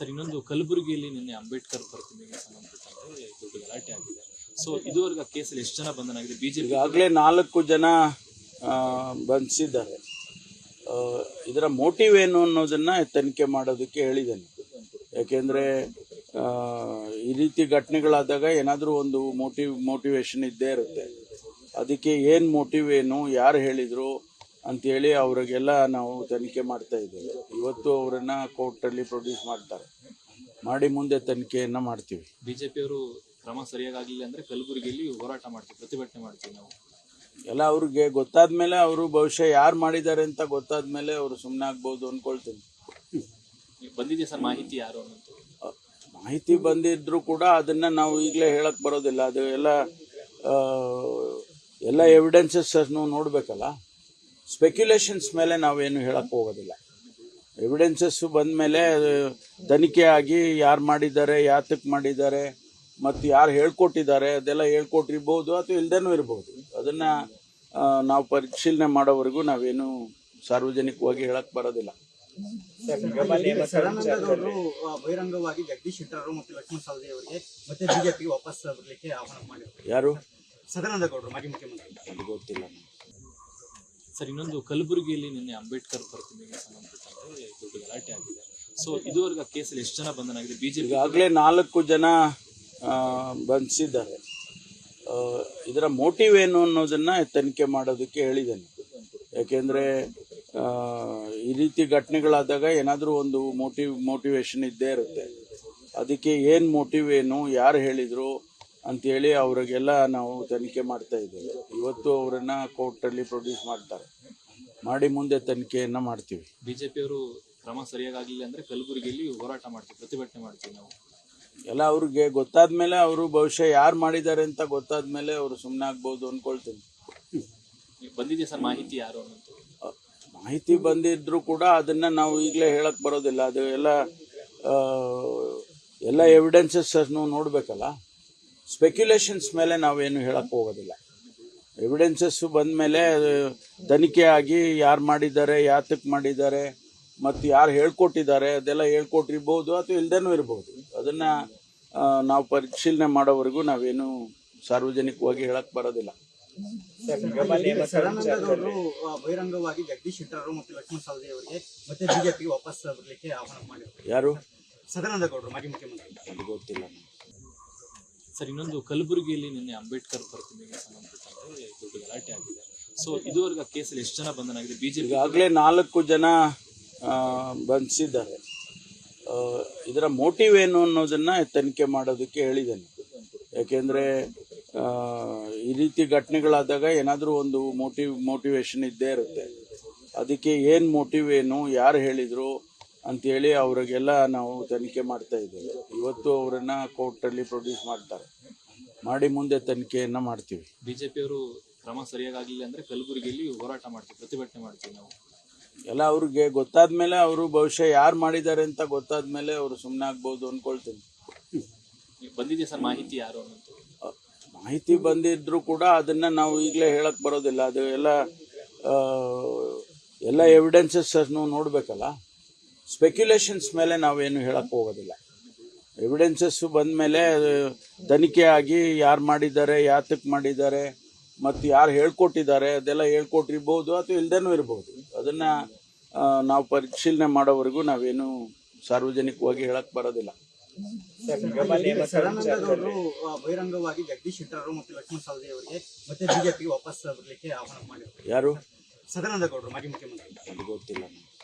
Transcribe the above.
Sir, ಇನ್ನೊಂದು ಕಲಬುರಗಿಯಲ್ಲಿ ನಿನ್ನೆ ಅಂಬೇಡ್ಕರ್ ಪ್ರತಿಮೆಗೆ ಸಂಬಂಧಪಟ್ಟಂತೆ ದೊಡ್ಡ ಗಲಾಟೆ ಆಗಿದೆ. ಸೊ ಇದುವರೆಗೆ ಕೇಸಲ್ಲಿ ಎಷ್ಟು ಜನ ಬಂಧನಾಗಿದೆ ಬಿಜೆಪಿ ಈಗಾಗಲೇ ನಾಲ್ಕು ಜನ ಬಂಧಿಸಿದ್ದಾರೆ. ಇದರ ಮೋಟಿವ್ ಏನು ಅನ್ನೋದನ್ನ ತನಿಖೆ ಮಾಡೋದಕ್ಕೆ ಹೇಳಿದ್ದೇನೆ. ಯಾಕೆಂದ್ರೆ ಈ ರೀತಿ ಘಟನೆಗಳಾದಾಗ ಏನಾದರೂ ಒಂದು ಮೋಟಿವ್, ಮೋಟಿವೇಶನ್ ಇದ್ದೇ ಇರುತ್ತೆ. ಅದಕ್ಕೆ ಏನು ಮೋಟಿವ್ ಏನು, ಯಾರು ಹೇಳಿದರು ಅಂತೇಳಿ ಅವರಿಗೆಲ್ಲ ನಾವು ತನಿಖೆ ಮಾಡ್ತಾ ಇದ್ದೇವೆ. ಇವತ್ತು ಅವರನ್ನು ಕೋರ್ಟಲ್ಲಿ ಪ್ರೊಡ್ಯೂಸ್ ಮಾಡ್ತಾರೆ. ಮಾಡಿ ಮುಂದೆ ತನಿಖೆಯನ್ನು ಮಾಡ್ತೀವಿ. ಬಿಜೆಪಿಯವರು ಕ್ರಮ ಸರಿಯಾಗಿಲ್ಲ ಅಂದ್ರೆ ಕಲಬುರಗಿಯಲ್ಲಿ ಹೋರಾಟ ಮಾಡ್ತೀವಿ ಪ್ರತಿಭಟನೆ ಮಾಡ್ತೀವಿ ನಾವು. ಎಲ್ಲ ಅವ್ರಿಗೆ ಗೊತ್ತಾದ್ಮೇಲೆ ಅವರು ಬಹುಶಃ ಯಾರು ಮಾಡಿದ್ದಾರೆ ಅಂತ ಗೊತ್ತಾದ್ಮೇಲೆ ಅವರು ಸುಮ್ಮನೆ ಆಗ್ಬೋದು ಅನ್ಕೊಳ್ತೀನಿ. ಈಗ ಬಂದಿದೆ ಸರ್? ಮಾಹಿತಿ ಯಾರು ಮಾಹಿತಿ ಬಂದಿದ್ರು ಕೂಡ ಅದನ್ನ ನಾವು ಈಗಲೇ ಹೇಳಕ್ ಬರೋದಿಲ್ಲ. ಅದು ಎಲ್ಲ ಎಲ್ಲ ಎವಿಡೆನ್ಸಸ್ ನೋಡ್ಬೇಕಲ್ಲ? ಸ್ಪೆಕ್ಯುಲೇಷನ್ಸ್ ಮೇಲೆ ನಾವೇನು ಹೇಳಕ್ ಹೋಗೋದಿಲ್ಲ. ಎವಿಡೆನ್ಸಸ್ ಬಂದ ಮೇಲೆ ತನಿಖೆ ಆಗಿ ಯಾರು ಮಾಡಿದ್ದಾರೆ ಯಾತಕ್ಕೆ ಮಾಡಿದ್ದಾರೆ ಮತ್ತು ಯಾರು ಹೇಳ್ಕೊಟ್ಟಿದ್ದಾರೆ ಅದೆಲ್ಲ ಹೇಳ್ಕೊಟ್ಟಿರ್ಬೋದು ಅಥವಾ ಇಲ್ದೇನೂ ಇರ್ಬೋದು. ಅದನ್ನು ನಾವು ಪರಿಶೀಲನೆ ಮಾಡೋವರೆಗೂ ನಾವೇನು ಸಾರ್ವಜನಿಕವಾಗಿ ಹೇಳಕ್ ಬರೋದಿಲ್ಲ. ಬಹಿರಂಗವಾಗಿ ಜಗದೀಶ್ ಶೆಟ್ಟರ್ ಅವರು ಮತ್ತು ಲಕ್ಷ್ಮಣ ಸವದಿ ಅವರಿಗೆ ಮತ್ತೆ ಬಿಜೆಪಿಗೆ ವಾಪಸ್ ಬರಲಿಕ್ಕೆ ಆಹ್ವಾನ ಮಾಡಿದ್ರು ಯಾರು ಸದಾನಂದಗೌಡರು ಮಾಜಿ ಮುಖ್ಯಮಂತ್ರಿ. ಗೊತ್ತಿಲ್ಲ. ಸರ್, ಇನ್ನೊಂದು ಕಲಬುರಗಿಯಲ್ಲಿ ನಿನ್ನೆ ಅಂಬೇಡ್ಕರ್ ಪ್ರತಿಮೆಗೆ ಸಂಬಂಧಪಟ್ಟಂತೆ ದೊಡ್ಡ ಗಲಾಟೆ ಆಗಿದೆ. ಸೊ ಇದುವರೆಗೆ ಕೇಸಲ್ಲಿ ಎಷ್ಟು ಜನ ಬಂಧನಾಗಿದೆ ಬಿಜೆಪಿ ಈಗಾಗಲೇ ನಾಲ್ಕು ಜನ ಬಂಧಿಸಿದ್ದಾರೆ. ಇದರ ಮೋಟಿವ್ ಏನು ಅನ್ನೋದನ್ನ ತನಿಖೆ ಮಾಡೋದಕ್ಕೆ ಹೇಳಿದ್ದೇನೆ. ಯಾಕೆಂದ್ರೆ ಈ ರೀತಿ ಘಟನೆಗಳಾದಾಗ ಏನಾದರೂ ಒಂದು ಮೋಟಿವ್, ಮೋಟಿವೇಶನ್ ಇದ್ದೇ ಇರುತ್ತೆ. ಅದಕ್ಕೆ ಏನು ಮೋಟಿವ್ ಏನು, ಯಾರು ಹೇಳಿದರು ಅಂತೇಳಿ ಅವರಿಗೆಲ್ಲ ನಾವು ತನಿಖೆ ಮಾಡ್ತಾ ಇದ್ದೇವೆ. ಇವತ್ತು ಅವರನ್ನು ಕೋರ್ಟಲ್ಲಿ ಪ್ರೊಡ್ಯೂಸ್ ಮಾಡ್ತಾರೆ. ಮಾಡಿ ಮುಂದೆ ತನಿಖೆಯನ್ನು ಮಾಡ್ತೀವಿ. ಬಿಜೆಪಿಯವರು ಕ್ರಮ ಸರಿಯಾಗಿಲ್ಲ ಅಂದ್ರೆ ಕಲಬುರಗಿಯಲ್ಲಿ ಹೋರಾಟ ಮಾಡ್ತೀವಿ ಪ್ರತಿಭಟನೆ ಮಾಡ್ತೀವಿ ನಾವು. ಎಲ್ಲ ಅವ್ರಿಗೆ ಗೊತ್ತಾದ್ಮೇಲೆ ಅವರು ಬಹುಶಃ ಯಾರು ಮಾಡಿದ್ದಾರೆ ಅಂತ ಗೊತ್ತಾದ್ಮೇಲೆ ಅವರು ಸುಮ್ಮನೆ ಆಗ್ಬೋದು ಅನ್ಕೊಳ್ತೀನಿ. ಈಗ ಬಂದಿದೆ ಸರ್? ಮಾಹಿತಿ ಯಾರು ಮಾಹಿತಿ ಬಂದಿದ್ರು ಕೂಡ ಅದನ್ನ ನಾವು ಈಗಲೇ ಹೇಳಕ್ ಬರೋದಿಲ್ಲ. ಅದು ಎಲ್ಲ ಎಲ್ಲ ಎವಿಡೆನ್ಸಸ್ ನೋಡ್ಬೇಕಲ್ಲ? ಸ್ಪೆಕ್ಯುಲೇಷನ್ಸ್ ಮೇಲೆ ನಾವೇನು ಹೇಳಕ್ ಹೋಗೋದಿಲ್ಲ. ಎವಿಡೆನ್ಸಸ್ ಬಂದ ಮೇಲೆ ತನಿಖೆ ಆಗಿ ಯಾರು ಮಾಡಿದ್ದಾರೆ ಯಾತಕ್ಕೆ ಮಾಡಿದ್ದಾರೆ ಮತ್ತು ಯಾರು ಹೇಳ್ಕೊಟ್ಟಿದ್ದಾರೆ ಅದೆಲ್ಲ ಹೇಳ್ಕೊಟ್ಟಿರ್ಬೋದು ಅಥವಾ ಇಲ್ದೇನೂ ಇರ್ಬೋದು. ಅದನ್ನು ನಾವು ಪರಿಶೀಲನೆ ಮಾಡೋವರೆಗೂ ನಾವೇನು ಸಾರ್ವಜನಿಕವಾಗಿ ಹೇಳಕ್ ಬರೋದಿಲ್ಲ. ಬಹಿರಂಗವಾಗಿ ಜಗದೀಶ್ ಶೆಟ್ಟರ್ ಮತ್ತು ಲಕ್ಷ್ಮಣ ಸವದಿ ಅವರಿಗೆ ಮತ್ತೆ ಬಿಜೆಪಿಗೆ ವಾಪಸ್ ಬರಲಿಕ್ಕೆ ಆಹ್ವಾನ ಮಾಡಿದ್ರು. ಯಾರು? ಸದಾನಂದಗೌಡರು ಮಾಜಿ ಮುಖ್ಯಮಂತ್ರಿ. ಗೊತ್ತಿಲ್ಲ. ಸರ್, ಇನ್ನೊಂದು ಕಲಬುರಗಿಯಲ್ಲಿ ನಿನ್ನೆ ಅಂಬೇಡ್ಕರ್ ಪ್ರತಿಮೆಗೆ ಸಂಬಂಧಪಟ್ಟಂತೆ ದೊಡ್ಡ ಗಲಾಟೆ ಆಗಿದೆ. ಸೊ ಇದುವರೆಗೆ ಕೇಸಲ್ಲಿ ಎಷ್ಟು ಜನ ಬಂಧನಾಗಿದೆ ಬಿಜೆಪಿ ಈಗಾಗಲೇ ನಾಲ್ಕು ಜನ ಬಂಧಿಸಿದ್ದಾರೆ. ಇದರ ಮೋಟಿವ್ ಏನು ಅನ್ನೋದನ್ನ ತನಿಖೆ ಮಾಡೋದಕ್ಕೆ ಹೇಳಿದ್ದೇನೆ. ಯಾಕೆಂದ್ರೆ ಈ ರೀತಿ ಘಟನೆಗಳಾದಾಗ ಏನಾದರೂ ಒಂದು ಮೋಟಿವ್, ಮೋಟಿವೇಶನ್ ಇದ್ದೇ ಇರುತ್ತೆ. ಅದಕ್ಕೆ ಏನು ಮೋಟಿವ್ ಏನು, ಯಾರು ಹೇಳಿದರು ಅಂತೇಳಿ ಅವರಿಗೆಲ್ಲ ನಾವು ತನಿಖೆ ಮಾಡ್ತಾ ಇದ್ದೇವೆ. ಇವತ್ತು ಅವರನ್ನು ಕೋರ್ಟಲ್ಲಿ ಪ್ರೊಡ್ಯೂಸ್ ಮಾಡ್ತಾರೆ. ಮಾಡಿ ಮುಂದೆ ತನಿಖೆಯನ್ನು ಮಾಡ್ತೀವಿ. ಬಿಜೆಪಿಯವರು ಕ್ರಮ ಸರಿಯಾಗಿಲ್ಲ ಅಂದ್ರೆ ಕಲಬುರಗಿಯಲ್ಲಿ ಹೋರಾಟ ಮಾಡ್ತೀವಿ ಪ್ರತಿಭಟನೆ ಮಾಡ್ತೀವಿ ನಾವು. ಎಲ್ಲ ಅವ್ರಿಗೆ ಗೊತ್ತಾದ್ಮೇಲೆ ಅವರು ಬಹುಶಃ ಯಾರು ಮಾಡಿದ್ದಾರೆ ಅಂತ ಗೊತ್ತಾದ್ಮೇಲೆ ಅವರು ಸುಮ್ಮನೆ ಆಗ್ಬೋದು ಅನ್ಕೊಳ್ತೀನಿ. ಈಗ ಬಂದಿದೆ ಸರ್? ಮಾಹಿತಿ ಯಾರು ಮಾಹಿತಿ ಬಂದಿದ್ರು ಕೂಡ ಅದನ್ನ ನಾವು ಈಗಲೇ ಹೇಳಕ್ ಬರೋದಿಲ್ಲ. ಅದು ಎಲ್ಲ ಎಲ್ಲ ಎವಿಡೆನ್ಸಸ್ ನೋಡ್ಬೇಕಲ್ಲ? ಸ್ಪೆಕ್ಯುಲೇಷನ್ಸ್ ಮೇಲೆ ನಾವೇನು ಹೇಳಕ್ ಹೋಗೋದಿಲ್ಲ. ಎವಿಡೆನ್ಸಸ್ ಬಂದ ಮೇಲೆ ತನಿಖೆ ಆಗಿ ಯಾರು ಮಾಡಿದ್ದಾರೆ ಯಾತಕ್ಕೆ ಮಾಡಿದ್ದಾರೆ ಮತ್ತು ಯಾರು ಹೇಳ್ಕೊಟ್ಟಿದ್ದಾರೆ ಅದೆಲ್ಲ ಹೇಳ್ಕೊಟ್ಟಿರ್ಬೋದು ಅಥವಾ ಇಲ್ದೇನೂ ಇರ್ಬೋದು. ಅದನ್ನು ನಾವು ಪರಿಶೀಲನೆ ಮಾಡೋವರೆಗೂ ನಾವೇನು ಸಾರ್ವಜನಿಕವಾಗಿ ಹೇಳಕ್ ಬರೋದಿಲ್ಲ. ಬಹಿರಂಗವಾಗಿ ಜಗದೀಶ್ ಶೆಟ್ಟರ್ ಮತ್ತು ಲಕ್ಷ್ಮಣ ಸವದಿ ಅವರಿಗೆ ಮತ್ತೆ ಬಿಜೆಪಿಗೆ ವಾಪಸ್ ಬರಲಿಕ್ಕೆ ಆಹ್ವಾನ ಮಾಡಿದ್ರು. ಯಾರು? ಸದಾನಂದಗೌಡರು ಮಾಜಿ ಮುಖ್ಯಮಂತ್ರಿ. ಗೊತ್ತಿಲ್ಲ.